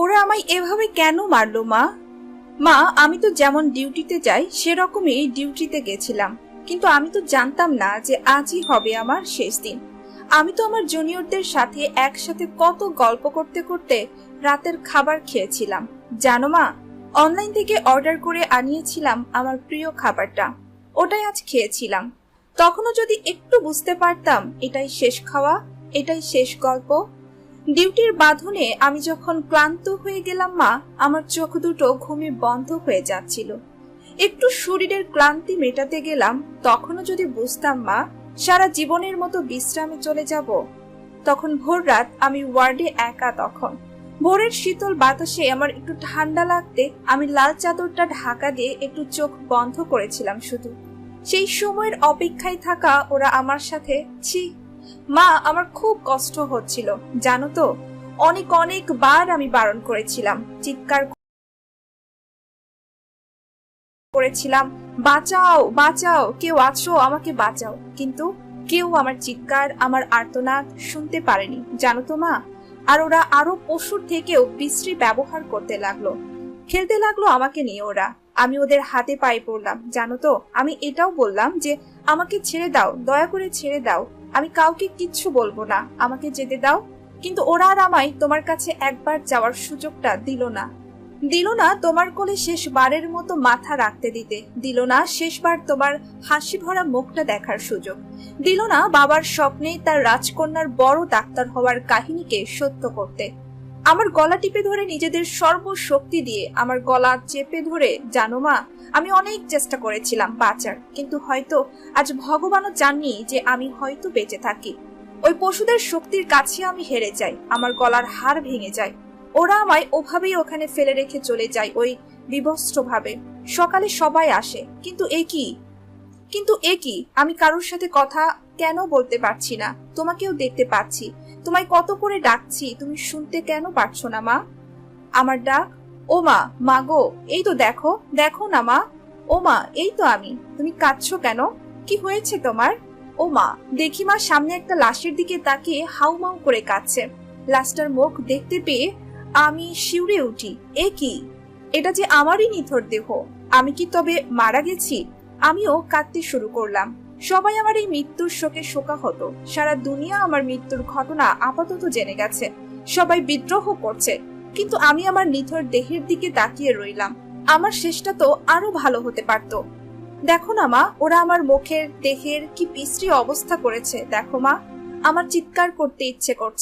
ওরা আমায় এভাবে কেন মারলো, মা? মা, আমি তো যেমন ডিউটিতে যাই, সেরকমই ডিউটিতে গেছিলাম। কিন্তু আমি তো জানতাম না যে আজই হবে আমার শেষ দিন। আমি তো আমার জুনিয়রদের সাথে একসাথে কত গল্প করতে করতে রাতের খাবার খেয়েছিলাম। জানো, মা? অনলাইন থেকে অর্ডার করে আনিয়েছিলাম আমার প্রিয় খাবারটা। ওটাই আজ খেয়েছিলাম। তখনও যদি একটু বুঝতে পারতাম, এটাই শেষ খাওয়া, এটাই শেষ গল্প। ডিউটির বাঁধনে আমি যখন ক্লান্ত হয়ে গেলাম মা, আমার চোখ দুটো ঘুমে বন্ধ হয়ে যাচ্ছিল। একটু শরীরের ক্লান্তি মেটাতে গেলাম, তখনও যদি বুঝতাম মা, সারা জীবনের মতো বিশ্রামে চলে যাব। তখন ভোর রাত আমি ওয়ার্ডে একা তখন। ভোরের শীতল বাতাসে আমার একটু ঠান্ডা লাগতে আমি লাল চাদরটা ঢাকা দিয়ে একটু চোখ বন্ধ করেছিলাম শুধু। সেই সময়ের অপেক্ষায় থাকা ওরা আমার সাথে, ছি মা, আমার খুব কষ্ট হচ্ছিল, জানো তো? অনেক অনেকবার আমি বারণ করেছিলাম, চিৎকার করেছিলাম, বাঁচাও বাঁচাও, কেউ আছো, আমাকে বাঁচাও। কিন্তু কেউ আমার চিৎকার, আমার আর্তনাদ শুনতে পারেনি, জানো তো মা? আর ওরা আরও পশুর থেকেও বিশ্রী ব্যবহার করতে লাগল। খেলতে লাগল আমাকে নিয়ে ওরা। আমি ওদের হাতে পায়ে পড়লাম, জানো তো? আমি এটাও বললাম যে, আমাকে ছেড়ে দাও, দয়া করে ছেড়ে দাও। আমি কাউকে কিচ্ছু বলব না, আমাকে যেতে দাও। কিন্তু ওরা আর আমায় তোমার কাছে একবার যাওয়ার সুযোগটা দিল না। দিল না তোমার কোলে শেষবারের মতো মাথা রাখতে দিতে। দিল না শেষবার তোমার হাসি ভরা মুখটা দেখার সুযোগ। দিল না বাবার স্বপ্নে তার রাজকন্যার বড় ডাক্তার হওয়ার কাহিনীকে সত্য করতে। আমার গলা টিপে ধরে নিজেদের সর্বশক্তি দিয়ে আমার গলা চেপে ধরে, জানো মা, আমি অনেক চেষ্টা করেছিলাম বাঁচার, কিন্তু হয়তো আজ ভগবানও জাননি যে আমি হয়তো বেঁচে থাকি। ওই পশুদের শক্তির কাছে আমি হেরে যাই, আমার গলার হাড় ভেঙে যায় ওরা আমায় ওভাবেই ওখানে ফেলে রেখে চলে যায় ওই বিভস্ত্র ভাবে সকালে সবাই আসে, কিন্তু এ কি? কিন্তু এ কি? আমি কারোর সাথে কথা কেন বলতে পারছি না? তোমাকেও দেখতে পাচ্ছি। তোমায় কত করে ডাকছি, তুমি শুনতে কেন পারছ না, মা? আমার ডাক, ও মা মা গো, এই তো দেখো দেখো না, মা। ও মা, এই তো আমি। তুমি কাঁদছো কেন? কি হয়েছে তোমার? ও মা, দেখি মা, সামনে একটা লাশের দিকে তাকিয়ে হাউমাউ করে কাঁদছে। লাশটার মুখ দেখতে পেয়ে আমি শিউরে উঠি। এ কি? এটা যে আমারই নিথর দেহ। আমি কি তবে মারা গেছি? আমিও কাঁদতে শুরু করলাম। সবাই আমার এই মৃত্যুর শোকে শোকা হতো সারা দুনিয়া আমার মৃত্যুর ঘটনা আপাতত জেনে গেছে। সবাই বিদ্রোহ করছে, কিন্তু আমি আমার নিথর দেহের দিকে তাকিয়ে রইলাম। আমার শেষটা তো আরও ভালো হতে পারত। দেখো না মা, ওরা আমার মুখের, দেহের কি বিশ্রী অবস্থা করেছে। দেখো মা, আমার চিৎকার করতে ইচ্ছে করছে।